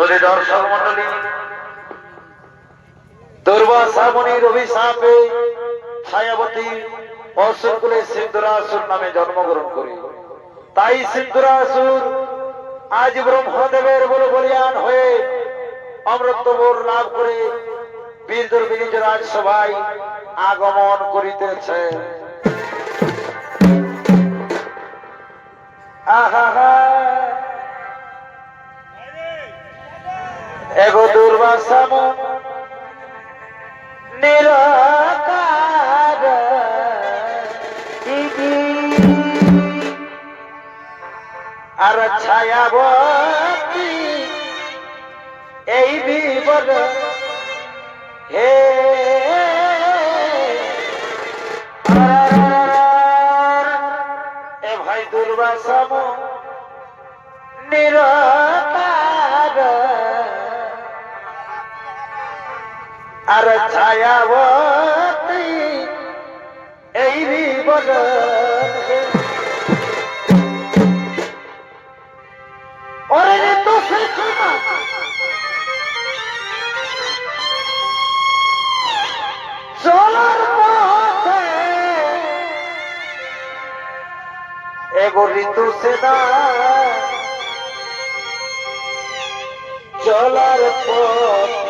দর্শক মন্ডলী অভিশাপে ছায়াবতী সিদ্ধরাসুর নামে জন্মগ্রহণ তাই সিদ্ধরাসুর আজ ব্রহ্মদেবের বলে বলিয়ান হয়ে অমৃতবোর লাভ করে বীর দুর্বিনীজ রাজসভায় আগমন করিতেছে। আহা। এগো দুর্বাসাম নিরাকার আর ছায়াবতী এই বিবর হে। ভাই দুর্বাসাম নিরাকার আর ছায়াবতী চলার পথে এগো ঋতু সেনা। চলার পথে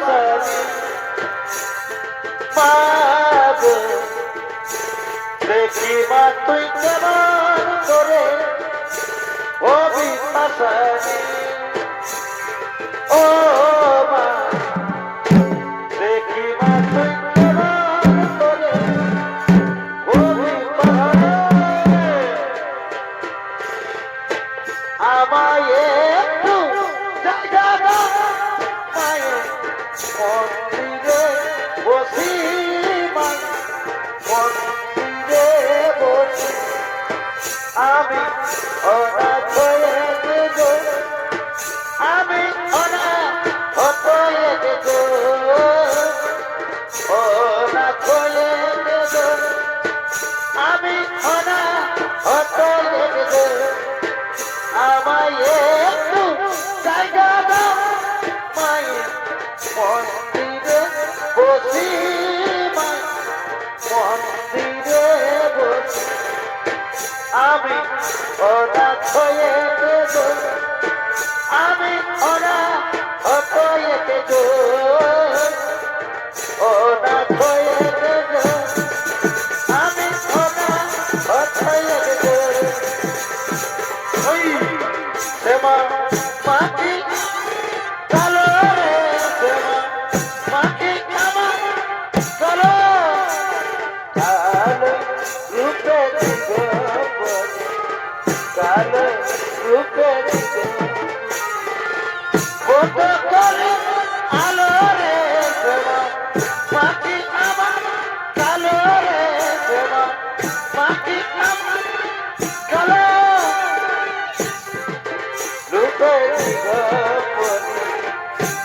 বাতাস পাব। দেখি মা তুই কেমন করে অবি বাতাস ও রাতে ও না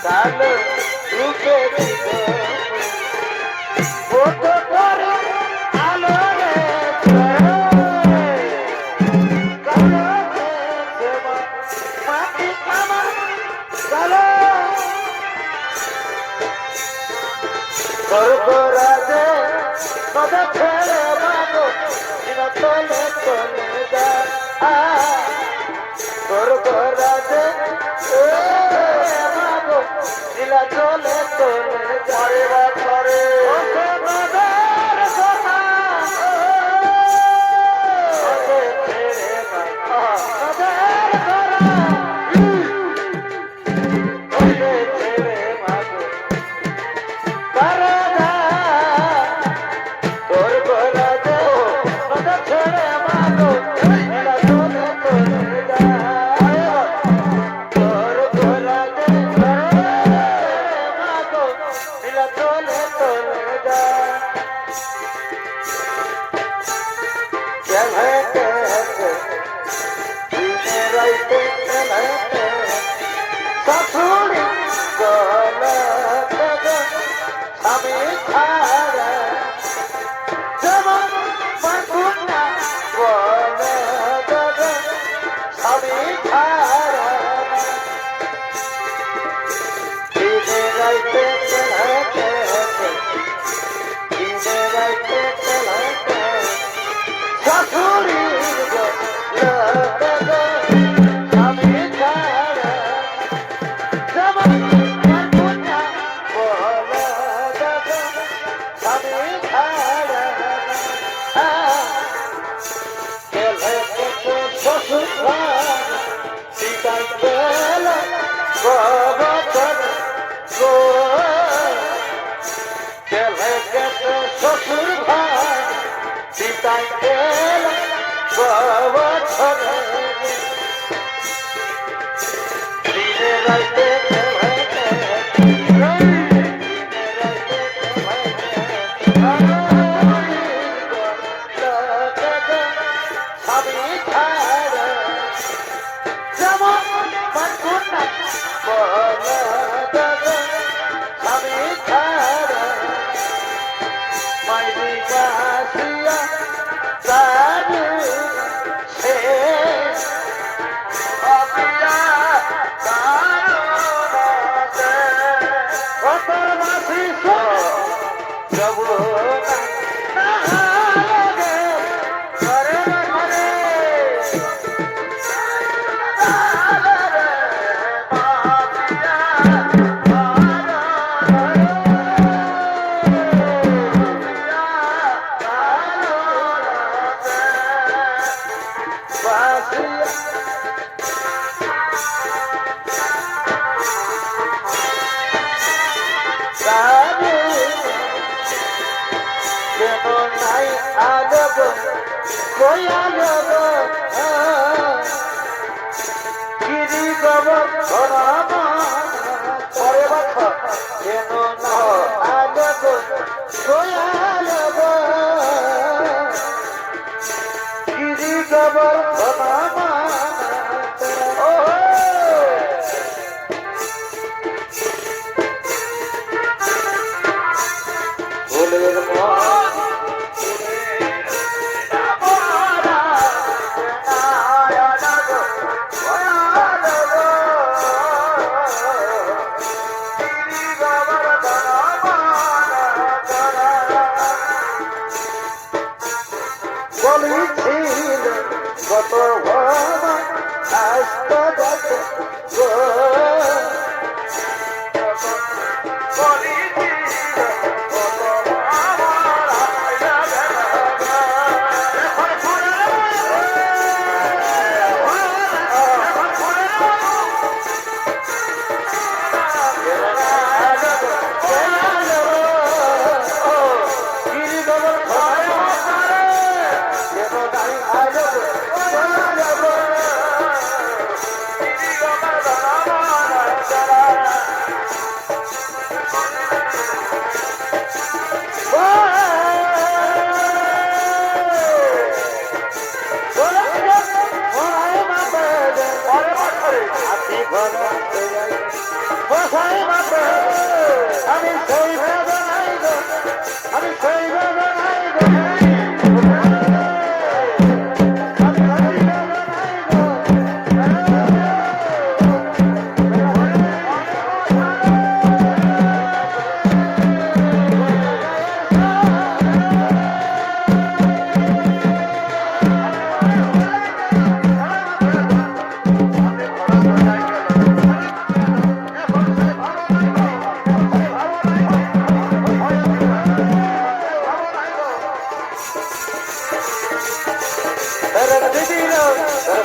কালো রূপের Oh! পিতা বাবা যাব যেন না Bye.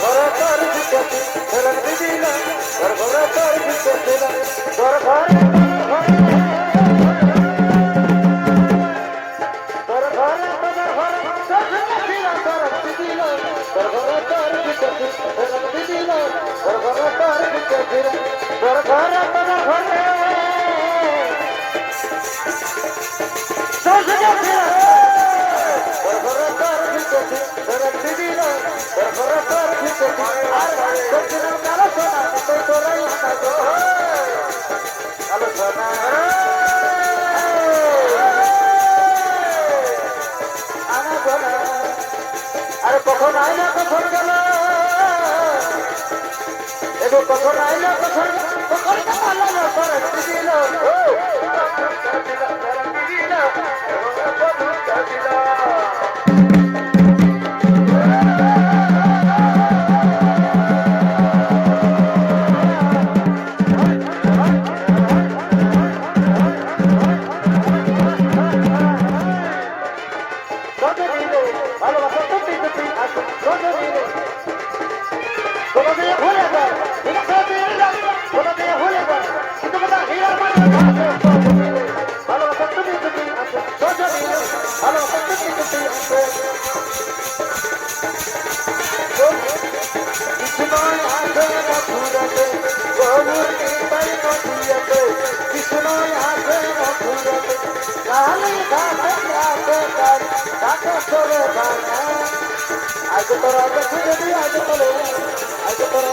ঘরে তার ভিতরে ছেলের দিদি না ঘরে তার ভিতরে ঘরে ঘরে Sözü getirin. কখন আইলা কখন গেল এগো কখন আইলা কখন কখন গেল করে দিল ও দিল দিল দিল দেখা করে আজ তোরা দেখে যদি আজ তোলে আজ তোরা